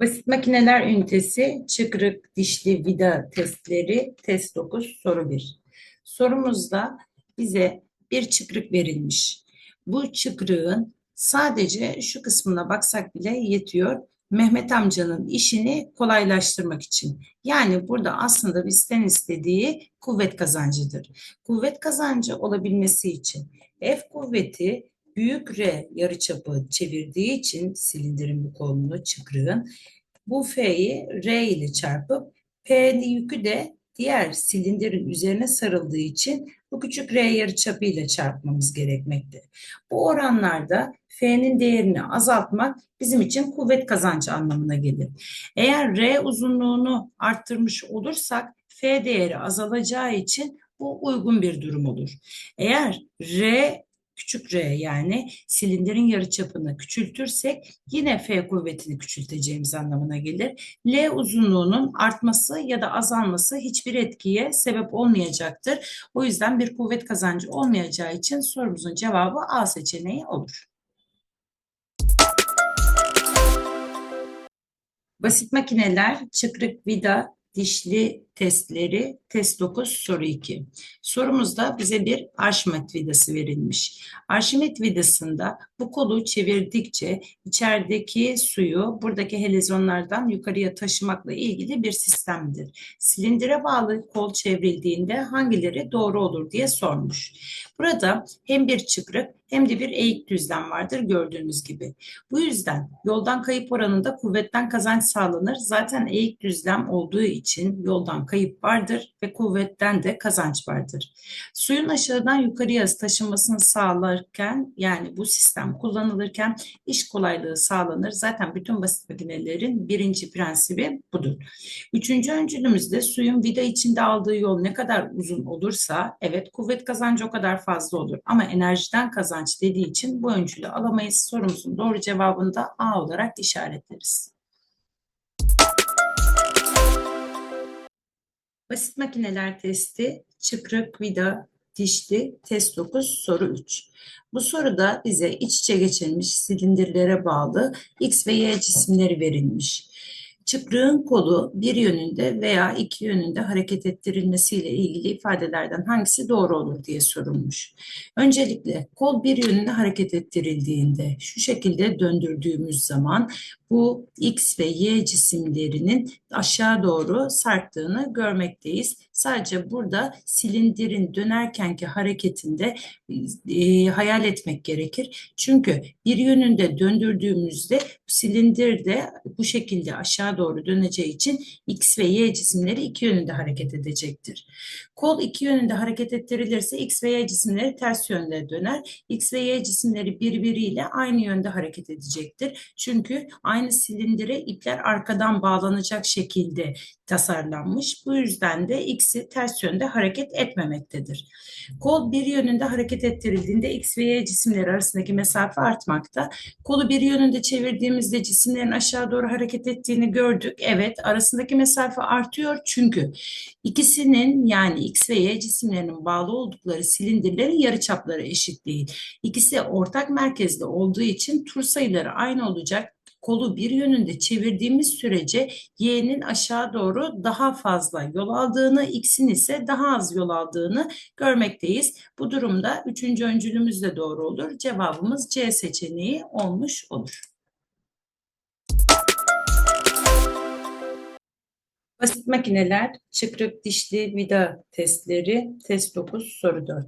Basit makineler ünitesi çıkrık dişli vida testleri test 9 soru 1. Sorumuzda bize bir çıkrık verilmiş. Bu çıkrığın sadece şu kısmına baksak bile yetiyor. Mehmet amcanın işini kolaylaştırmak için. Yani burada aslında bizden istediği kuvvet kazancıdır. Kuvvet kazancı olabilmesi için F kuvveti büyük R yarıçapı çevirdiği için silindirin bu kolunu çıkrığın bu F'yi R ile çarpıp P'li yükü de diğer silindirin üzerine sarıldığı için bu küçük R yarıçapı ile çarpmamız gerekmekte. Bu oranlarda F'nin değerini azaltmak bizim için kuvvet kazancı anlamına gelir. Eğer R uzunluğunu arttırmış olursak F değeri azalacağı için bu uygun bir durum olur. Eğer R küçük r yani silindirin yarıçapını küçültürsek yine F kuvvetini küçülteceğimiz anlamına gelir. L uzunluğunun artması ya da azalması hiçbir etkiye sebep olmayacaktır. O yüzden bir kuvvet kazancı olmayacağı için sorumuzun cevabı A seçeneği olur. Basit makineler, çıkrık vida, dişli testleri test 9 soru 2. Sorumuzda bize bir Arşimet vidası verilmiş. Arşimet vidasında bu kolu çevirdikçe içerideki suyu buradaki helezonlardan yukarıya taşımakla ilgili bir sistemdir. Silindire bağlı kol çevrildiğinde hangileri doğru olur diye sormuş. Burada hem bir çıkrık hem de bir eğik düzlem vardır gördüğünüz gibi. Bu yüzden yoldan kayıp oranında kuvvetten kazanç sağlanır. Zaten eğik düzlem olduğu için yoldan kayıp vardır ve kuvvetten de kazanç vardır. Suyun aşağıdan yukarıya taşınmasını sağlarken yani bu sistem kullanılırken iş kolaylığı sağlanır. Zaten bütün basit makinelerin birinci prensibi budur. Üçüncü öncülümüzde suyun vida içinde aldığı yol ne kadar uzun olursa evet kuvvet kazancı o kadar fazla olur. Ama enerjiden kazanç dediği için bu öncülü alamayız. Sorumuzun doğru cevabını da A olarak işaretleriz. Basit makineler testi, çıkrık, vida, dişli, test 9, soru 3. Bu soruda bize iç içe geçirilmiş silindirlere bağlı X ve Y cisimleri verilmiş. Çıkrığın kolu bir yönünde veya iki yönünde hareket ettirilmesiyle ilgili ifadelerden hangisi doğru olur diye sorulmuş. Öncelikle kol bir yönünde hareket ettirildiğinde şu şekilde döndürdüğümüz zaman bu X ve Y cisimlerinin aşağı doğru sarktığını görmekteyiz. Sadece burada silindirin dönerkenki hareketinde e, hayal etmek gerekir. Çünkü bir yönünde döndürdüğümüzde silindir de bu şekilde aşağı doğru döneceği için X ve Y cisimleri iki yönünde hareket edecektir. Kol iki yönünde hareket ettirilirse X ve Y cisimleri ters yönde döner. X ve Y cisimleri birbiriyle aynı yönde hareket edecektir. Çünkü aynı silindire ipler arkadan bağlanacak şekilde tasarlanmış. Bu yüzden de X'i ters yönde hareket etmemektedir. Kol bir yönünde hareket ettirildiğinde X ve Y cisimleri arasındaki mesafe artmakta. Kolu bir yönünde çevirdiğimizde cisimlerin aşağı doğru hareket ettiğini gördük. Evet arasındaki mesafe artıyor çünkü ikisinin yani X ve Y cisimlerinin bağlı oldukları silindirlerin yarıçapları eşit değil. İkisi ortak merkezde olduğu için tur sayıları aynı olacak kolu bir yönünde çevirdiğimiz sürece y'nin aşağı doğru daha fazla yol aldığını, x'in ise daha az yol aldığını görmekteyiz. Bu durumda üçüncü öncülümüz de doğru olur. Cevabımız C seçeneği olmuş olur. Basit makineler, çıkrık dişli vida testleri, test 9, soru 4.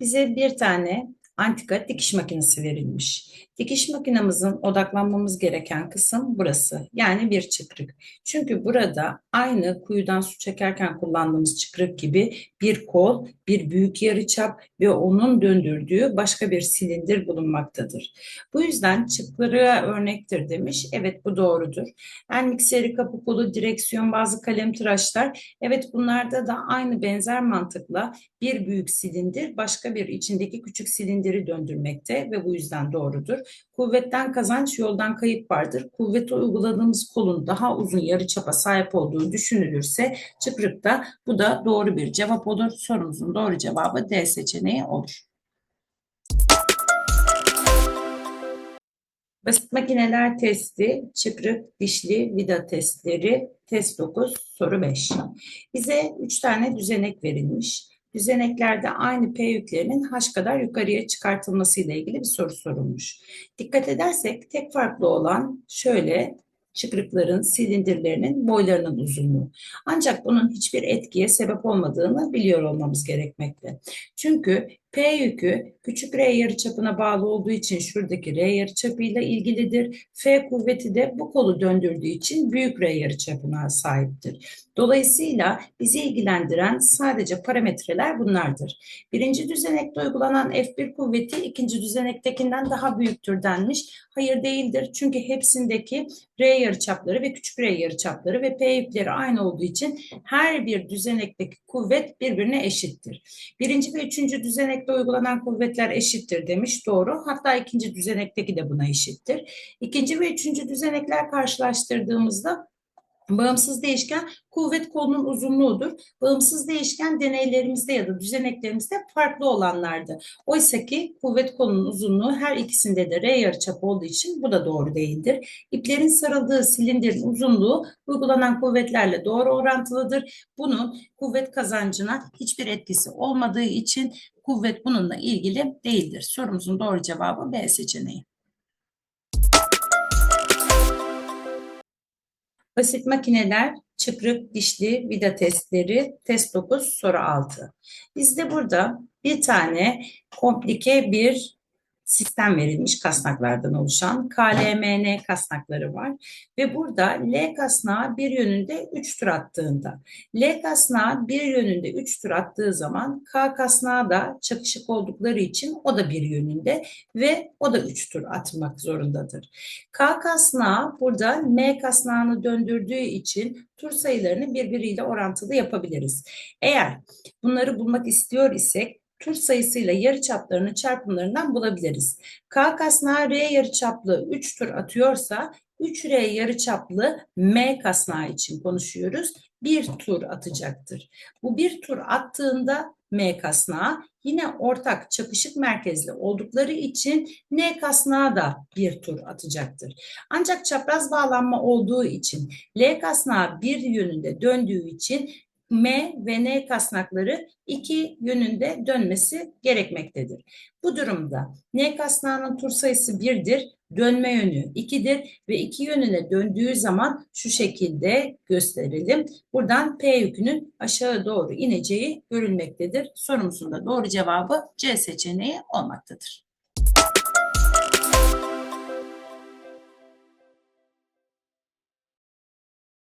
Bize bir tane antika dikiş makinesi verilmiş. Dikiş makinamızın odaklanmamız gereken kısım burası. Yani bir çıkrık. Çünkü burada aynı kuyudan su çekerken kullandığımız çıkrık gibi bir kol, bir büyük yarıçap ve onun döndürdüğü başka bir silindir bulunmaktadır. Bu yüzden çıkrığa örnektir demiş. Evet bu doğrudur. En mikseri kapı kolu, direksiyon, bazı kalem tıraşlar. Evet bunlarda da aynı benzer mantıkla bir büyük silindir başka bir içindeki küçük silindiri döndürmekte ve bu yüzden doğrudur. Kuvvetten kazanç, yoldan kayıp vardır. Kuvveti uyguladığımız kolun daha uzun yarıçapa sahip olduğu düşünülürse çıkrıkta bu da doğru bir cevap olur. Sorumuzun doğru cevabı D seçeneği olur. Basit makineler testi, çıkrık, dişli, vida testleri, test 9, soru 5. Bize 3 tane düzenek verilmiş. Düzeneklerde aynı P yüklerinin H kadar yukarıya çıkartılması ile ilgili bir soru sorulmuş. Dikkat edersek tek farklı olan şöyle çıkrıkların, silindirlerinin boylarının uzunluğu. Ancak bunun hiçbir etkiye sebep olmadığını biliyor olmamız gerekmekte. Çünkü P yükü küçük r yarıçapına bağlı olduğu için şuradaki r yarıçapıyla ilgilidir. F kuvveti de bu kolu döndürdüğü için büyük r yarıçapına sahiptir. Dolayısıyla bizi ilgilendiren sadece parametreler bunlardır. Birinci düzenekte uygulanan F1 kuvveti ikinci düzenektekinden daha büyüktür denmiş. Hayır değildir. Çünkü hepsindeki R yarıçapları ve küçük R yarıçapları ve P yükleri aynı olduğu için her bir düzenekteki kuvvet birbirine eşittir. Birinci ve üçüncü düzenekte uygulanan kuvvetler eşittir demiş. Doğru. Hatta ikinci düzenekteki de buna eşittir. İkinci ve üçüncü düzenekler karşılaştırdığımızda Bağımsız değişken kuvvet kolunun uzunluğudur. Bağımsız değişken deneylerimizde ya da düzeneklerimizde farklı olanlardı. Oysa ki kuvvet kolunun uzunluğu her ikisinde de R yarıçap olduğu için bu da doğru değildir. İplerin sarıldığı silindirin uzunluğu uygulanan kuvvetlerle doğru orantılıdır. Bunun kuvvet kazancına hiçbir etkisi olmadığı için kuvvet bununla ilgili değildir. Sorumuzun doğru cevabı B seçeneği. Basit makineler, çıkrık, dişli, vida testleri, test 9, soru 6. Bizde burada bir tane komplike bir sistem verilmiş kasnaklardan oluşan KLMN kasnakları var. Ve burada L kasnağı bir yönünde 3 tur attığında, L kasnağı bir yönünde 3 tur attığı zaman K kasnağı da çakışık oldukları için o da bir yönünde ve o da 3 tur atmak zorundadır. K kasnağı burada M kasnağını döndürdüğü için tur sayılarını birbiriyle orantılı yapabiliriz. Eğer bunları bulmak istiyor isek tur sayısıyla yarıçaplarını çarpımlarından bulabiliriz. K kasnağı R yarıçaplı 3 tur atıyorsa 3R yarıçaplı M kasnağı için konuşuyoruz. Bir tur atacaktır. Bu bir tur attığında M kasnağı yine ortak çakışık merkezli oldukları için N kasnağı da bir tur atacaktır. Ancak çapraz bağlanma olduğu için L kasnağı bir yönünde döndüğü için M ve N kasnakları iki yönünde dönmesi gerekmektedir. Bu durumda N kasnağının tur sayısı 1'dir, dönme yönü 2'dir ve iki yönüne döndüğü zaman şu şekilde gösterelim. Buradan P yükünün aşağı doğru ineceği görülmektedir. Sorumuzun da doğru cevabı C seçeneği olmaktadır.